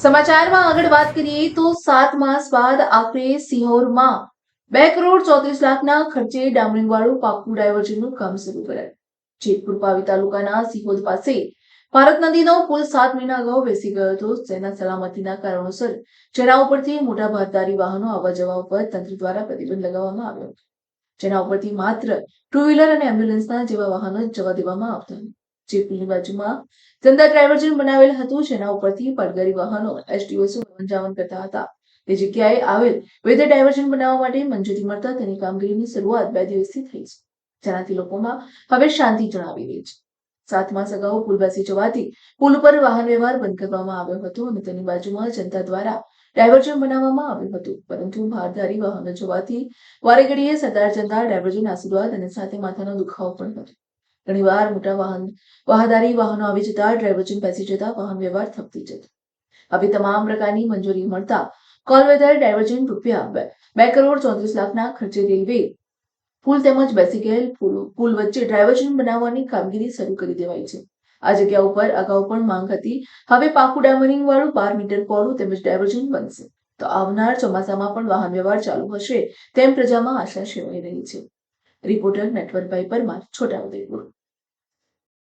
સમાચારમાં આગળ વાત કરીએ તો સાત માસ બાદ આખરે સિહોરમાં બે કરોડ ચોત્રીસ લાખના ખર્ચે ડામરીવાળું પાકું ડાયવર્ઝનનું કામ શરૂ કરાયું. જેતપુર પાવી તાલુકાના સિહોદ પાસે ભારત નદીનો પુલ સાત મહિના અગાઉ બેસી ગયો હતો. જેના સલામતીના કારણોસર જેના ઉપરથી મોટા ભારદારી વાહનો આવવા જવા ઉપર તંત્ર દ્વારા પ્રતિબંધ લગાવવામાં આવ્યો હતો. જેના ઉપરથી માત્ર ટુ વ્હીલર અને એમ્બ્યુલન્સના જેવા વાહનો જવા દેવામાં આવતા હતા. જે પુલની બાજુમાં જનતા ડાયવર્ઝન બનાવેલ હતું, જેના ઉપરથી પડગરી વાહનો એસટીઓસી વંચાવન કરતા હતા. તે જગ્યાએ આવેલ વેધર ડાયવર્ઝન બનાવવા માટે મંજૂરી મળતા તેની કામગીરીની શરૂઆત બે દિવસથી થઈ છે. જેનાથી લોકોમાં હવે શાંતિ જણાવી રહી છે. સાત માસ અગાઉ પુલ બેસી જવાથી પુલ ઉપર વાહન વ્યવહાર બંધ કરવામાં આવ્યો હતો અને તેની બાજુમાં જનતા દ્વારા ડાયવર્ઝન બનાવવામાં આવ્યું હતું. પરંતુ ભારધારી વાહનો જવાથી વારેઘડીએ સરદાર જનતા ડાયવર્ઝન આશીર્વાદ અને સાથે માથાનો દુખાવો પણ હતો. ઘણીવાર મોટા વાહન વાહદારી વાહનો આવી જતા ડ્રાઈવર્જન બેસી જતા વાહન વ્યવહાર થપતી જતો. હવે તમામ પ્રકારની મંજૂરી મળતા કોલવેધર ડાયવર્જન રૂપિયા બે- કરોડ ચોત્રીસ લાખના ખર્ચે રેલવે પુલ તેમજ બેસી ગયેલ પુલ વચ્ચે ડ્રાઇવર્જન બનાવવાની કામગીરી શરૂ કરી દેવાઈ છે. આ જગ્યા ઉપર અગાઉ પણ માંગ હતી. હવે પાકું ડામરિંગ વાળું બાર મીટર પહોળું તેમજ ડાયવર્જન બનશે. તો આવનાર ચોમાસામાં પણ વાહન વ્યવહાર ચાલુ હશે તેમ પ્રજામાં આશા સેવાઈ રહી છે. રિપોર્ટર નેટવર્ક ભાઈ પરમાર, છોટાઉદેપુર.